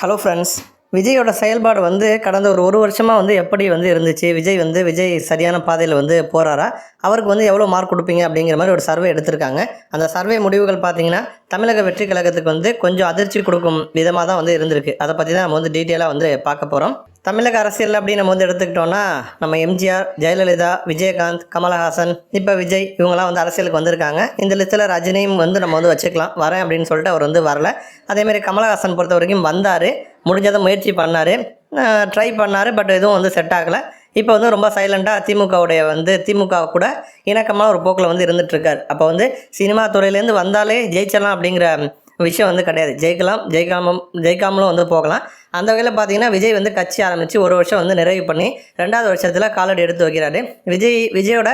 Hello friends விஜயோட செயல்பாடு வந்து கடந்த ஒரு ஒரு வருஷமாக வந்து எப்படி வந்து இருந்துச்சு? விஜய் வந்து விஜய் சரியான பாதையில் வந்து போகிறாரா அவருக்கு வந்து எவ்வளோ மார்க் கொடுப்பீங்க? அப்படிங்கிற மாதிரி ஒரு சர்வே எடுத்திருக்காங்க. அந்த சர்வே முடிவுகள் பார்த்தீங்கன்னா தமிழக வெற்றி கழகத்துக்கு வந்து கொஞ்சம் அதிர்ச்சி கொடுக்கும் விதமாக தான் வந்து இருந்திருக்கு. அதை பற்றி தான் நம்ம வந்து டீட்டெயிலாக வந்து பார்க்க போகிறோம் தமிழக அரசியல் அப்படின்னு நம்ம வந்து எடுத்துக்கிட்டோம்னா நம்ம எம்ஜிஆர் ஜெயலலிதா விஜயகாந்த் கமலஹாசன் இப்போ விஜய் இவங்கெல்லாம் வந்து அரசியலுக்கு வந்திருக்காங்க. இந்த லிஸ்ட்டில் ரஜினியும் வந்து நம்ம வந்து வச்சுக்கலாம். வரேன் அப்படின்னு சொல்லிட்டு அவர் வந்து வரல. அதேமாதிரி கமலஹாசன் பொறுத்த வரைக்கும் வந்தார். முடிஞ்சதை முயற்சி பண்ணார். ட்ரை பண்ணார் பட் எதுவும் வந்து செட் ஆகலை. இப்போ வந்து ரொம்ப சைலண்ட்டாக திமுகவுடைய வந்து திமுக கூட இணக்கமான ஒரு போக்கில் வந்து இருந்துகிட்ருக்கார் அப்போ வந்து சினிமா துறையிலேருந்து வந்தாலே ஜெயிச்சிடலாம் அப்படிங்கிற விஷயம் வந்து கிடையாது. ஜெயிக்கலாம் ஜெயிக்காமல் ஜெயிக்காமலும் வந்து போகலாம். அந்த வகையில் பார்த்தீங்கன்னா விஜய் வந்து கட்சி ஆரம்பித்து ஒரு வருஷம் வந்து நிறைவு பண்ணி ரெண்டாவது வருஷத்தில் காலடி எடுத்து வைக்கிறாரு. விஜய் விஜயோட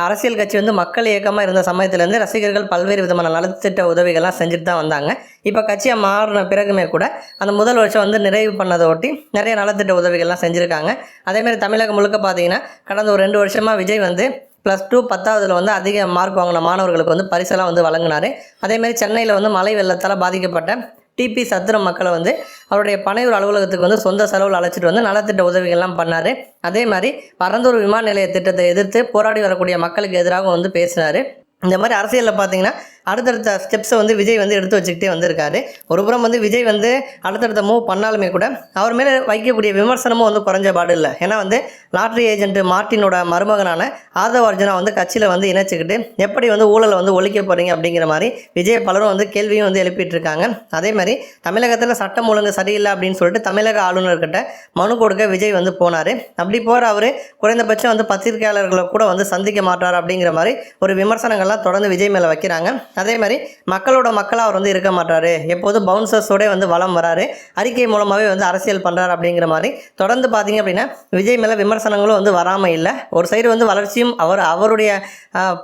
அரசியல் கட்சி வந்து மக்கள் இயக்கமாக இருந்த சமயத்துலேருந்து ரசிகர்கள் பல்வேறு விதமான நலத்திட்ட உதவிகள்லாம் செஞ்சுட்டு தான் வந்தாங்க. இப்போ கட்சியை மாறின பிறகுமே கூட அந்த முதல் வருஷம் வந்து நிறைவு பண்ணதை ஒட்டி நிறைய நலத்திட்ட உதவிகள்லாம் செஞ்சுருக்காங்க. அதேமாதிரி தமிழகம் முழுக்க பார்த்தீங்கன்னா கடந்த ஒரு ரெண்டு வருஷமாக விஜய் வந்து ப்ளஸ் டூ பத்தாவதுல வந்து அதிக மார்க் வாங்கின மாணவர்களுக்கு வந்து பரிசெல்லாம் வந்து வழங்கினார். அதேமாதிரி சென்னையில் வந்து மழை வெள்ளத்தால் பாதிக்கப்பட்ட டிபி சத்திரம் மக்களை வந்து அவருடைய பனையூர் அலுவலகத்துக்கு வந்து சொந்த செலவில் அழைச்சிட்டு வந்து நலத்திட்ட உதவிகள்லாம் பண்ணார். அதே மாதிரி பரந்தூர் விமான நிலைய திட்டத்தை எதிர்த்து போராடி வரக்கூடிய மக்களுக்கு எதிராக வந்து பேசினார். இந்த மாதிரி அரசியலில் பார்த்தீங்கன்னா அடுத்தடுத்த ஸ்டெப்ஸை வந்து விஜய் வந்து எடுத்து வச்சுக்கிட்டே வந்திருக்காரு. ஒரு புறம் வந்து விஜய் வந்து அடுத்தடுத்த மூவ் பண்ணாலுமே கூட அவர் மேலே வைக்கக்கூடிய விமர்சனமும் வந்து குறைஞ்ச பாடு இல்லை. ஏன்னா வந்து லாட்ரி ஏஜென்ட் மார்ட்டினோட மருமகனான ஆதவ அர்ஜுனா வந்து கட்சியில் வந்து இணைச்சிக்கிட்டு எப்படி வந்து ஊழலை வந்து ஒழிக்க போகிறீங்க அப்படிங்கிற மாதிரி விஜய் பலரும் வந்து கேள்வியும் வந்து எழுப்பிட்டு இருக்காங்க அதே மாதிரி தமிழகத்தில் சட்டம் ஒழுங்கு சரியில்லை அப்படின்னு சொல்லிட்டு தமிழக ஆளுநர்கிட்ட மனு கொடுக்க விஜய் வந்து போனார். அப்படி போகிற அவர் குறைந்தபட்சம் வந்து பத்திரிகையாளர்களை கூட வந்து சந்திக்க மாட்டார் அப்படிங்கிற மாதிரி ஒரு விமர்சனங்கள்லாம் தொடர்ந்து விஜய் மேலே வைக்கிறாங்க. அதே மாதிரி மக்களோட மக்களாக அவர் வந்து இருக்க மாட்டார். எப்போதும் பவுன்சர்ஸோட வந்து வளம் வராரு. அறிக்கை மூலமாகவே வந்து அரசியல் பண்ணுறாரு அப்படிங்கிற மாதிரி. தொடர்ந்து பார்த்தீங்க அப்படின்னா விஜய் மேலே விமர்சனங்களும் வந்து வராமல் இல்லை. ஒரு சைடு வந்து வளர்ச்சியும் அவர் அவருடைய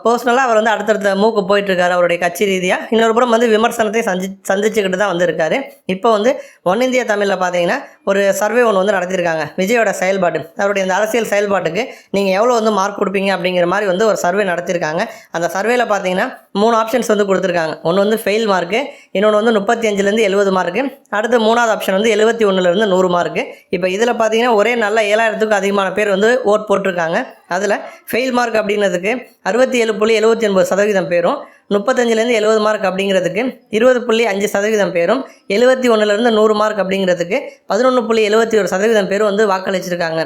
பர்சனலாக அவர் வந்து அடுத்தடுத்த மூக்கு போயிட்டுருக்காரு அவருடைய கட்சி ரீதியாக இன்னொரு புறம் வந்து விமர்சனத்தை சந்தி சந்திச்சுக்கிட்டு தான் வந்திருக்காரு. இப்போ வந்து ஒன் இந்தியா தமிழில் பார்த்தீங்கன்னா ஒரு சர்வே ஒன்று வந்து நடத்தியிருக்காங்க விஜயோட செயல்பாடு. அவருடைய இந்த அரசியல் செயல்பாட்டுக்கு நீங்கள் எவ்வளோ வந்து மார்க் கொடுப்பீங்க அப்படிங்கிற மாதிரி வந்து ஒரு சர்வே நடத்தியிருக்காங்க அந்த சர்வேல பார்த்தீங்கன்னா மூணு ஆப்ஷன்ஸ் வந்து கொடுத்துருக்காங்க. ஒன்று வந்து ஃபெயில் மார்க்கு இன்னொன்று வந்து முப்பத்தி அஞ்சுலேருந்து எழுபது மார்க்கு அடுத்து மூணாவது ஆப்ஷன் வந்து எழுபத்தி ஒன்றுலேருந்து நூறு மார்க்கு இப்போ இதில் பார்த்தீங்கன்னா ஒரே நல்ல ஏழாயிரத்துக்கும் அதிகமான பேர் வந்து ஓட் போட்டிருக்காங்க. அதில் ஃபெயில் மார்க் அப்படின்னதுக்கு அறுபத்தி ஏழு புள்ளி எழுபத்தி ஒன்பது சதவீதம் பேரும் முப்பத்தஞ்சுலேருந்து எழுபது மார்க் அப்படிங்கிறதுக்கு இருபது புள்ளி அஞ்சு சதவீதம் பேரும் எழுபத்தி ஒன்றுலேருந்து நூறு மார்க் அப்படிங்கிறதுக்கு பதினொன்று புள்ளி எழுபத்தி ஒரு சதவீதம் பேரும் வந்து வாக்களிச்சிருக்காங்க.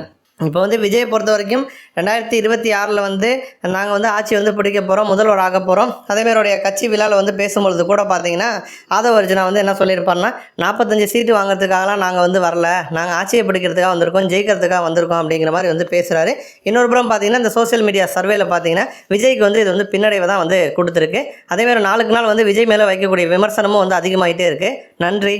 இப்போ வந்து விஜய் பொறுத்த வரைக்கும் ரெண்டாயிரத்தி இருபத்தி ஆறில் வந்து நாங்கள் வந்து ஆட்சி வந்து பிடிக்க போகிறோம் முதல்வர் ஆக போகிறோம். அதேமாரியோடைய கட்சி விழாவில் வந்து பேசும்பொழுது கூட பார்த்தீங்கன்னா ஆதவ அர்ஜுனா வந்து என்ன சொல்லியிருப்பாருன்னா நாற்பத்தஞ்சு சீட்டு வாங்குறதுக்காகலாம் நாங்கள் வந்து வரல. நாங்கள் ஆட்சியை பிடிக்கிறதுக்காக வந்திருக்கோம் ஜெயிக்கிறதுக்காக வந்திருக்கோம் அப்படிங்கிற மாதிரி வந்து பேசுகிறாரு இன்னொரு புறம் பார்த்தீங்கன்னா இந்த சோஷியல் மீடியா சர்வேல பார்த்தீங்கன்னா விஜய்க்கு வந்து இது வந்து பின்னடைவை தான் வந்து கொடுத்துருக்கு. அதேமாதிரி நாளுக்கு நாள் வந்து விஜய் மேலே வைக்கக்கூடிய விமர்சனமும் வந்து அதிகமாகிட்டே இருக்குது நன்றி.